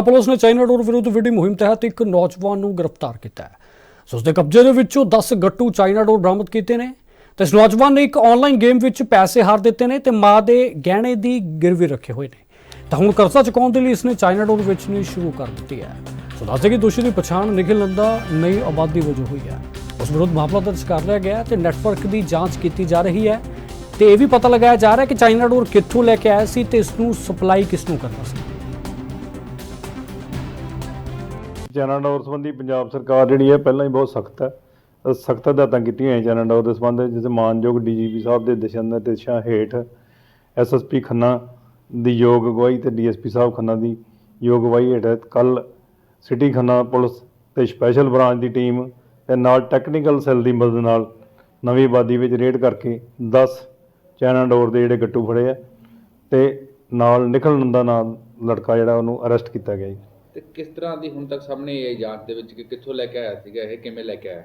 Police ਨੇ China ਡੋਰ ਵਿਰੁੱਧ ਵਿੱਢੀ ਮੁਹਿੰਮ ਤਹਿਤ ਇੱਕ ਨੌਜਵਾਨ ਨੂੰ ਗ੍ਰਿਫਤਾਰ ਕੀਤਾ ਹੈ। ਸੋ ਉਸ ਦੇ ਕਬਜ਼ੇ ਦੇ ਵਿੱਚੋਂ 10 ਗੱਟੂ ਚਾਈਨਾ ਡੋਰ ਬਰਾਮਦ ਕੀਤੇ ਨੇ ਤੇ ਇਸ ਨੌਜਵਾਨ ਨੇ ਇੱਕ ਆਨਲਾਈਨ ਗੇਮ ਵਿੱਚ ਪੈਸੇ ਹਾਰ ਦਿੱਤੇ ਨੇ ਤੇ ਮਾਂ ਦੇ ਗਹਿਣੇ ਦੀ ਗਿਰਵੀ ਰੱਖੇ ਹੋਏ ਨੇ। ਤਾਂ ਹੁਣ ਕਰਜ਼ਾ ਚੁਕਾਉਣ ਦੇ ਲਈ ਇਸਨੇ ਚਾਈਨਾ ਡੋਰ ਵੇਚਣੀ ਸ਼ੁਰੂ ਕਰ ਦਿੱਤੀ ਹੈ। ਸੋ ਦੱਸਦੇ ਕਿ ਦੋਸ਼ੀ ਦੀ ਪਛਾਣ ਨਿਖਿਲ ਨੰਦਾ ਨਈ ਆਬਾਦੀ ਵਜੋਂ ਹੋਈ ਹੈ। ਉਸ ਵਿਰੁੱਧ ਮਾਮਲਾ ਦਰਜ ਕਰ ਲਿਆ ਗਿਆ ਹੈ ਤੇ ਨੈਟਵਰਕ ਦੀ ਜਾਂਚ ਕੀਤੀ ਜਾ ਰਹੀ ਹੈ ਤੇ ਇਹ ਵੀ ਪਤਾ ਲਗਾਇਆ ਜਾ ਰਿਹਾ ਹੈ ਕਿ ਚਾਈਨਾ ਡੋਰ ਕਿੱਥੋਂ ਲੈ ਕੇ ਆਇਆ ਸੀ ਤੇ ਇਸ ਨੂੰ ਸਪਲਾਈ ਕਿਸ ਨੂੰ ਕਰਨਾ ਸੀ। ਚੈਨਾਡੋਰ ਸੰਬੰਧੀ ਪੰਜਾਬ ਸਰਕਾਰ ਜਿਹੜੀ ਹੈ ਪਹਿਲਾਂ ਹੀ ਬਹੁਤ ਸਖਤ ਹੈ। ਸਖਤ ਹਦਾਇਤਾਂ ਕੀਤੀਆਂ ਹੋਈਆਂ ਚਾਈਨਾ ਡੋਰ ਦੇ ਸੰਬੰਧ ਵਿੱਚ, ਜਿਸ ਮਾਨਯੋਗ ਡੀਜੀਪੀ ਸਾਹਿਬ ਦੇ ਦਿਸ਼ਾ ਨਿਰਦੇਸ਼ਾਂ ਹੇਠ ਐਸਐਸਪੀ ਖੰਨਾ ਦੀ ਯੋਗ ਅਗਵਾਈ ਤੇ ਡੀਐਸਪੀ ਸਾਹਿਬ ਖੰਨਾ ਦੀ ਯੋਗ ਅਗਵਾਈ ਹੇਠ ਕੱਲ ਸਿਟੀ ਖੰਨਾ ਪੁਲਿਸ ਤੇ ਸਪੈਸ਼ਲ ਬ੍ਰਾਂਚ ਦੀ ਟੀਮ ਤੇ ਨਾਲ ਟੈਕਨੀਕਲ ਸੈੱਲ ਦੀ ਮਦਦ ਨਾਲ ਨਵੀਂ ਆਬਾਦੀ ਵਿੱਚ ਰੇਡ ਕਰਕੇ 10 ਚੈਨਾਡੋਰ ਦੇ ਜਿਹੜੇ ਗੱਟੂ ਫੜੇ ਆ ਤੇ ਨਾਲ ਨਿਕਲਣ ਦਾ ਨਾਮ ਲੜਕਾ ਜਿਹੜਾ ਉਹਨੂੰ ਅਰੈਸਟ ਕੀਤਾ ਗਿਆ ਜੀ। ਤੇ ਕਿਸ ਤਰ੍ਹਾਂ ਦੀ ਹੁਣ ਤੱਕ ਸਾਹਮਣੇ ਇਹ ਜਾਂਚ ਦੇ ਵਿੱਚ ਕਿ ਕਿੱਥੋਂ ਲੈ ਕੇ ਆਇਆ ਸੀਗਾ ਇਹ ਕਿਵੇਂ ਲੈ ਕੇ ਆਇਆ?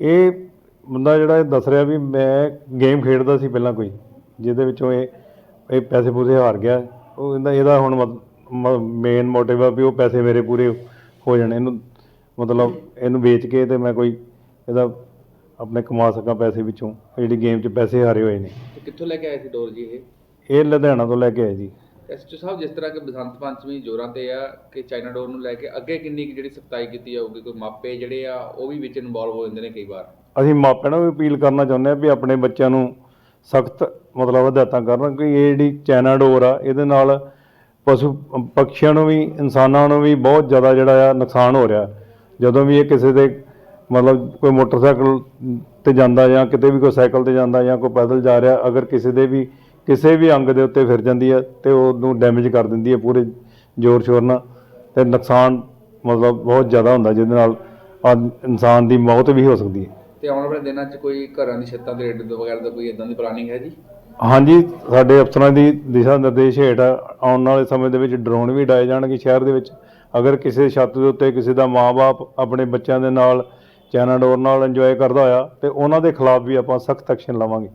ਇਹ ਬੰਦਾ ਜਿਹੜਾ ਇਹ ਦੱਸ ਰਿਹਾ ਵੀ ਮੈਂ ਗੇਮ ਖੇਡਦਾ ਸੀ ਪਹਿਲਾਂ ਕੋਈ ਜਿਹਦੇ ਵਿੱਚੋਂ ਇਹ ਇਹ ਪੈਸੇ ਪੂਸੇ ਹਾਰ ਗਿਆ। ਉਹ ਕਹਿੰਦਾ ਇਹਦਾ ਹੁਣ ਮੇਨ ਮੋਟਿਵ ਆ ਵੀ ਉਹ ਪੈਸੇ ਮੇਰੇ ਪੂਰੇ ਹੋ ਜਾਣ ਇਹਨੂੰ ਮਤਲਬ ਇਹਨੂੰ ਵੇਚ ਕੇ ਤੇ ਮੈਂ ਕੋਈ ਇਹਦਾ ਆਪਣੇ ਕਮਾ ਸਕਾਂ ਪੈਸੇ ਵਿੱਚੋਂ ਜਿਹੜੀ ਗੇਮ 'ਚ ਪੈਸੇ ਹਾਰੇ ਹੋਏ ਨੇ। ਕਿੱਥੋਂ ਲੈ ਕੇ ਆਏ ਸੀ ਡੋਰ ਜੀ ਇਹ? ਇਹ ਲੁਧਿਆਣਾ ਤੋਂ ਲੈ ਕੇ ਆਏ ਜੀ। ਐਸਟੋ ਸਾਹਿਬ ਜਿਸ ਤਰ੍ਹਾਂ ਕਿ ਬਸੰਤ ਪੰਚਮੀ ਜੋਰਾਂ ਤੇ ਆ ਕਿ ਚਾਈਨਾ ਡੋਰ ਨੂੰ ਲੈ ਕੇ ਅੱਗੇ ਕਿੰਨੀ ਕੁ ਜਿਹੜੀ ਸਖਤਾਈ ਕੀਤੀ ਜਾਊਗੀ, ਕੋਈ ਮਾਪੇ ਜਿਹੜੇ ਆ, ਉਹ ਵੀ ਵਿੱਚ ਇਨਵੋਲਵ ਹੋ ਜਾਂਦੇ ਨੇ ਕਈ ਵਾਰ? ਅਸੀਂ ਮਾਪਿਆਂ ਨੂੰ ਵੀ ਅਪੀਲ ਕਰਨਾ ਚਾਹੁੰਦੇ ਹਾਂ ਵੀ ਆਪਣੇ ਬੱਚਿਆਂ ਨੂੰ ਸਖਤ ਮਤਲਬ ਹਦਾਇਤਾਂ ਕਰਨ ਕਿ ਇਹ ਜਿਹੜੀ ਚਾਈਨਾ ਡੋਰ ਆ, ਇਹਦੇ ਨਾਲ ਪਸ਼ੂ ਪਕਸ਼ੀਆਂ ਨੂੰ ਵੀ, ਇਨਸਾਨਾਂ ਨੂੰ ਵੀ ਬਹੁਤ ਜ਼ਿਆਦਾ ਜਿਹੜਾ ਆ ਨੁਕਸਾਨ ਹੋ ਰਿਹਾ। ਜਦੋਂ ਵੀ ਇਹ ਕਿਸੇ ਦੇ ਮਤਲਬ ਕੋਈ ਮੋਟਰਸਾਈਕਲ ਤੇ ਜਾਂਦਾ ਜਾਂ ਕਿਤੇ ਵੀ ਕੋਈ ਸਾਈਕਲ ਤੇ ਜਾਂਦਾ ਜਾਂ ਕੋਈ ਪੈਦਲ ਜਾ ਰਿਹਾ, ਅਗਰ ਕਿਸੇ ਦੇ ਵੀ ਕਿਸੇ ਵੀ ਅੰਗ ਦੇ ਉੱਤੇ ਫਿਰ ਜਾਂਦੀ ਹੈ ਤੇ ਉਹਨੂੰ ਡੈਮੇਜ ਕਰ ਦਿੰਦੀ ਹੈ ਪੂਰੇ ਜ਼ੋਰ ਸ਼ੋਰ ਨਾਲ ਤੇ ਨੁਕਸਾਨ ਮਤਲਬ ਬਹੁਤ ਜ਼ਿਆਦਾ ਹੁੰਦਾ ਜਿਹਦੇ ਨਾਲ ਇਨਸਾਨ ਦੀ ਮੌਤ ਵੀ ਹੋ ਸਕਦੀ ਹੈ। ਤੇ ਆਉਣ ਵਾਲੇ ਦਿਨਾਂ 'ਚ ਕੋਈ ਘਰਾਂ ਦੀ ਛੱਤਾਂ ਦੇ ਰੇਡ ਵਗੈਰਾ ਦਾ ਕੋਈ ਇਦਾਂ ਦੀ ਪਲਾਨਿੰਗ ਹੈ ਜੀ? ਹਾਂਜੀ ਸਾਡੇ ਅਫਸਰਾਂ ਦੀ ਦਿਸ਼ਾ ਨਿਰਦੇਸ਼ ਹੇਠ ਆਉਣ ਵਾਲੇ ਸਮੇਂ ਦੇ ਵਿੱਚ ਡਰੋਨ ਵੀ ਡਾਏ ਜਾਣਗੇ ਸ਼ਹਿਰ ਦੇ ਵਿੱਚ। ਅਗਰ ਕਿਸੇ ਛੱਤ ਦੇ ਉੱਤੇ ਕਿਸੇ ਦਾ ਮਾਪੇ ਆਪਣੇ ਬੱਚਿਆਂ ਦੇ ਨਾਲ ਚਾਈਨਾ ਡੋਰ ਨਾਲ ਇੰਜੋਏ ਕਰਦਾ ਹੋਇਆ ਤੇ ਉਹਨਾਂ ਦੇ ਖਿਲਾਫ ਵੀ ਆਪਾਂ ਸਖਤ ਐਕਸ਼ਨ ਲਵਾਂਗੇ।